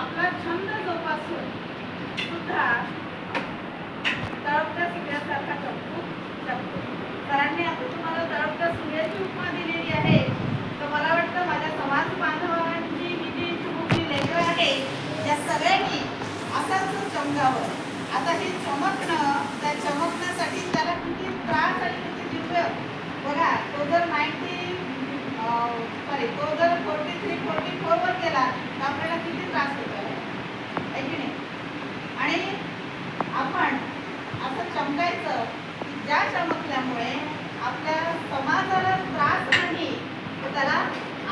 आपला छंद जोपासून सुद्धा तळपत्या सूर्यासारखा चमकू शकतो सरांनी आता तुम्हाला तळपत्या सूर्याची उपमा दिलेली आहे. तर मला वाटतं माझ्या समाज बांधवांची ही जी चिमुकली आहे त्या सगळ्यांनी असाच चमकावं आता हे चमकणं त्या चमकण्यासाठी त्याला किती त्रास आणि किती दिवस बघा तो जर नाईन्टी सॉरी तो जर फोर्टी थ्री फोर्टी फोरवर गेला तर आपल्याला किती त्रास होतो? आहे की नाही? आणि आपण असं चमकायचं की ज्या चमकल्यामुळे आपल्या समाजाला त्रास नाही तर त्याला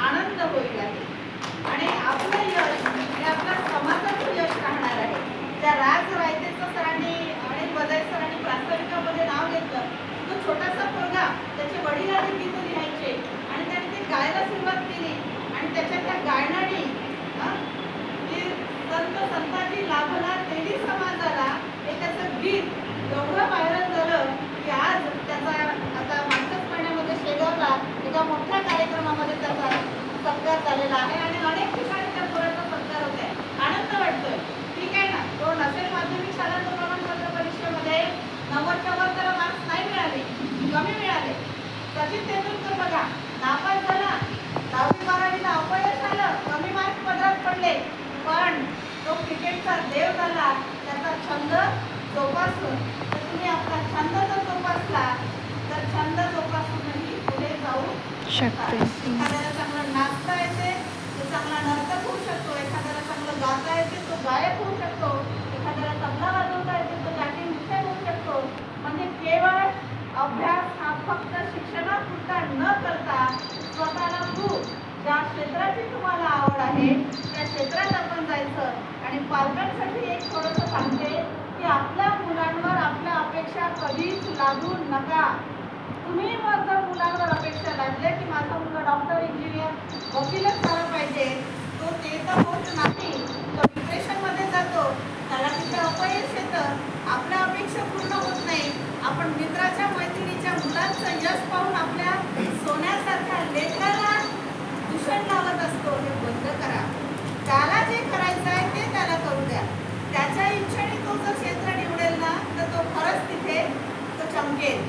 आनंद होईल आहे आणि आपलं यश हे आपल्या समाजाचं यश राहणार आहे त्या राज रायतेचं सरांनी आणि बजाय सरांनी प्रास्ताविकामध्ये नाव घेतलं तो छोटासा पोरगा त्याचे वडील आधी गीत लिहायचे आणि त्याने ते गायला सुरुवात केली आणि त्याच्या त्या गायनाने हं, ते संत संतांनी लाभला तेली समाजाला हे त्याचं गीत एवढं व्हायरल झालं की आज त्याचा आता मागच्याच महिन्यामध्ये शेगावला एका मोठ्या कार्यक्रमामध्ये त्याचा सत्कार झालेला आहे आणि अनेक ठिकाणी त्या पोराचा सत्कार होत आहे. आनंद वाटतोय. ठीक आहे ना? तो नसेल माध्यमिक शाळा तो प्रमाणपत्र परीक्षेमध्ये नव्वदच्या वर त्याला मार्क्स नाही मिळाले कमी मिळाले. सचिन तेंडुलकर बघा नापास झाला. दहावी बारावीला अपयश आलं. कमी मार्क पदरात पडले. पण तो क्रिकेटचा देव झाला. त्याचा छंद जोपासून तर तुम्ही आपला छंद जर जोपासला तर छंद जोपासूनही पुढे जाऊ शकता एखाद्याला चांगलं नाचता येते तो चांगला नर्तक होऊ शकतो एखाद्याला चांगलं गाता येते तो गायक होऊ शकतो एखाद्याला तबला वाजवता येतो तो त्यातील विषय होऊ शकतो. म्हणजे केवळ अभ्यास हा फक्त शिक्षणापुरता न करता स्वतःला खूप ज्या क्षेत्राची तुम्हाला आवड आहे त्या क्षेत्रात आपण जायचं. आणि पालकांसाठी एक थोडंसं सांगते की आपल्या मुलांवर आपल्या अपेक्षा कधीच लादू नका. तुम्ही मग जर मुलांवर अपेक्षा लादल्या की माझा मुलगा डॉक्टर इंजिनियर वकील झाला पाहिजे तो ते तर होत नाही तो डिप्रेशनमध्ये जातो त्याला तिथे अपयश येतं आपल्या अपेक्षा पूर्ण होत नाही आपण मित्राच्या मैत्रिणीच्या मुलांचं यश पाहून आपल्या सोन्यासारख्या लेकराला दूषण लावत असतो हे बंद करा त्याला जे करायचं आहे ते त्याला करू द्या त्याच्या इच्छेने तो जर क्षेत्र निवडेल ना तर तो खरंच तिथे तो चमकेल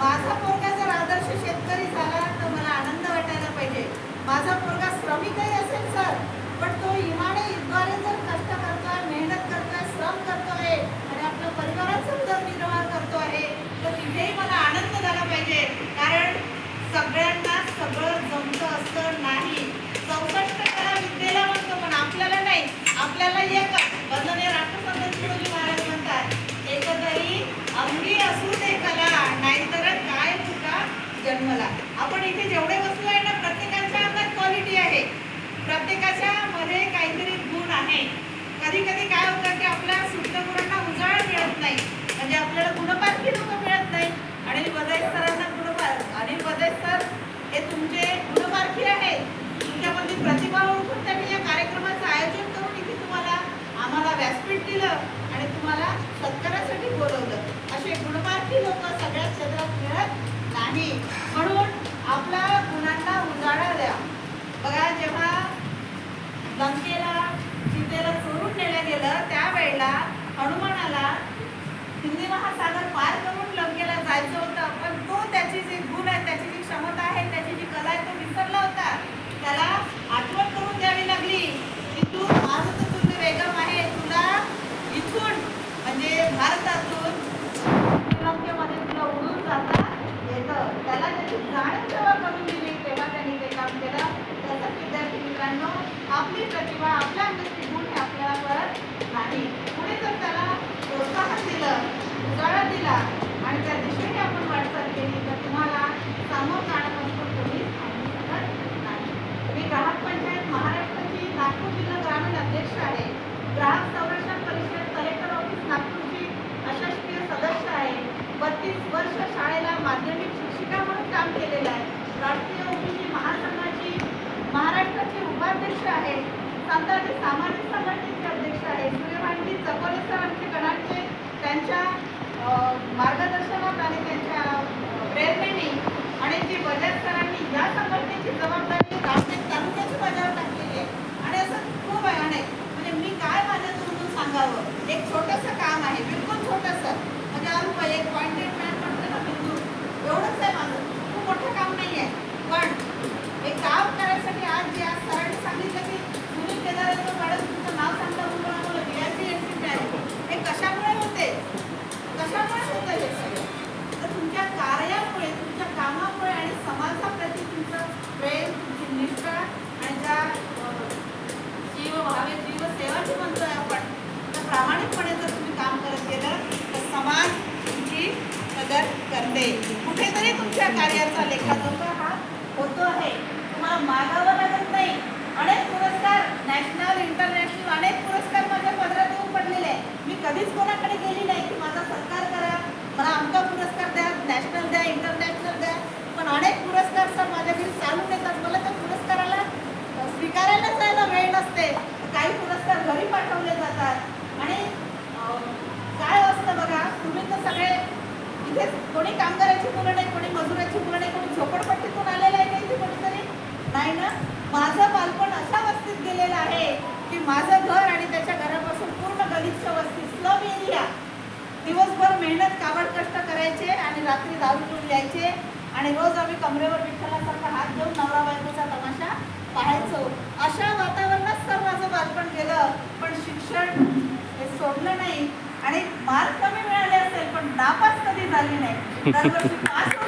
माझा पोरगा जर आदर्श शेतकरी झाला तर मला आनंद वाटायला पाहिजे माझा पोरगा श्रमिकही असेल सर पण तो इमाने इद्वारे जर कष्ट करतोय मेहनत करतोय श्रम करतोय आणि आपल्या परिवाराचा उदरनिर्वाह करतो आहे तर तिथेही मला आनंद झाला पाहिजे कारण सगळ्यांना सगळं जमतं असं नाही चौसष्ट कला विद्येला म्हणतो पण आपल्याला नाही आपल्याला एक वंदनीय राष्ट्रसंत तुकडोजी महाराज म्हणतात एकतरी अंगी असू दे कला नाहीतर काय तुका जन्मला. आपण इथे जेवढे वस्तू आहे ना प्रत्येकाच्या अंगात क्वालिटी आहे. प्रत्येकाच्या मध्ये काहीतरी गुण आहे कधी कधी काय होतं की आपल्या सुप्त गुणांना उजाळा मिळत नाही म्हणजे आपल्याला गुणपारखी लोक मिळत नाही आणि बजाज सरांना गुणपार आणि बजाज सर हे तुमचे गुणपारखी आहे तुमच्यामधली प्रतिभा ओळखून त्यांनी या कार्यक्रमाचं आयोजन करून इथे तुम्हाला आम्हाला व्यासपीठ दिलं आणि तुम्हाला सत्कारासाठी बोलवलं असे गुणपारखी लोक सगळ्या क्षेत्रात मिळत नाही म्हणून आपल्या गुणांना उजाळा द्या बघा जेव्हा लंकेला सीतेला चोरून नेलं गेलं त्यावेळेला हनुमानाला हिंदी महासागर पार करून लंकेला जायचं होतं पण तो त्याची जी गुण आहे त्याची जी क्षमता आहे त्याची जी कला आहे तो विसरला होता. त्याला आठवण करून द्यावी लागली की तू माझं तुझी वेगम आहे तुला इथून म्हणजे भारतातून श्रीलंकेमध्ये तुला उडून जाता येतं. त्याला त्याची जाणीव जेव्हा करून दिली तेव्हा त्यांनी ते काम केलं. त्याचा विद्यार्थी मित्रांनो आपली प्रतिभा आपल्या अंगाची गुण हे आपल्याला कळत नाही पुढे जर त्याला प्रोत्साहन दिलं केला. आणि त्या दिशेने आपण वाटचाल केली. तर तुम्हाला सामोर जाण्यापासून कोणी थांबू शकत नाही मी ग्राहक पंचायत महाराष्ट्राची नागपूर जिल्हा ग्रामीण अध्यक्ष आहे. ग्राहक संरक्षण परिषद कलेक्टर ऑफिस नागपूरची अशासकीय सदस्य आहे. बत्तीस वर्ष शाळेला माध्यमिक शिक्षिका म्हणून काम केलेलं आहे. राष्ट्रीय ओबीसी महासंघाची महाराष्ट्राची उपाध्यक्ष आहे. संताजी सामान्य सगळ्या सरांनी या संघटनेची जबाबदारी रामटेक तालुक्याची बजावून टाकलेली आहे. आणि असं खूप आहे. आणि म्हणजे मी काय माझ्या तोंडून सांगावं? एक छोटंसं काम आहे बिलकुल छोटंसं. म्हणजे हजार रुपये एक पॉईंट तुमच्या कार्याचा लेखाजोखा हा होतो आहे. तुम्हाला मागावं लागत नाही. अनेक पुरस्कार नॅशनल इंटरनॅशनल अनेक पुरस्कार माझ्या पदरात येऊन पडलेले आहे मी कधीच कोणाकडे गेली नाही. की माझा सत्कार करा. मला आमका पुरस्कार द्या. नॅशनल द्या इंटरनॅशनल द्या. पण अनेक पुरस्कार सर माझ्या घरी चालून येतात मला त्या पुरस्काराला स्वीकारायला जायला वेळ नसते. काही पुरस्कार घरी पाठवले जातात. आणि अं, काय असतं बघा तुम्ही तर सगळे इथे म्हणजे कोणी कामगाराची मुलं नाही कोणी मजुराची मुलं नाही कोणी झोपडपट्टीतून आलेलं आहे नाही कोणीतरी? नाही ना? माझं बालपण अशा वस्तीत गेलेलं आहे की माझं घर आणि त्याच्या घरापासून पूर्ण गलिच्छ वस्ती स्लम एरिया दिवसभर मेहनत काबड कष्ट करायचे आणि रात्री दारू पिऊन यायचे. आणि रोज आम्ही कमरेवर विठ्ठलासारखा हात घेऊन नवरा बायकोचा तमाशा पाहायचो. अशा वातावरणात सर माझं बालपण गेलं. पण शिक्षण हे सोडलं नाही. आणि मार्क कमी मिळाले असेल पण नापास कधी झाली नाही?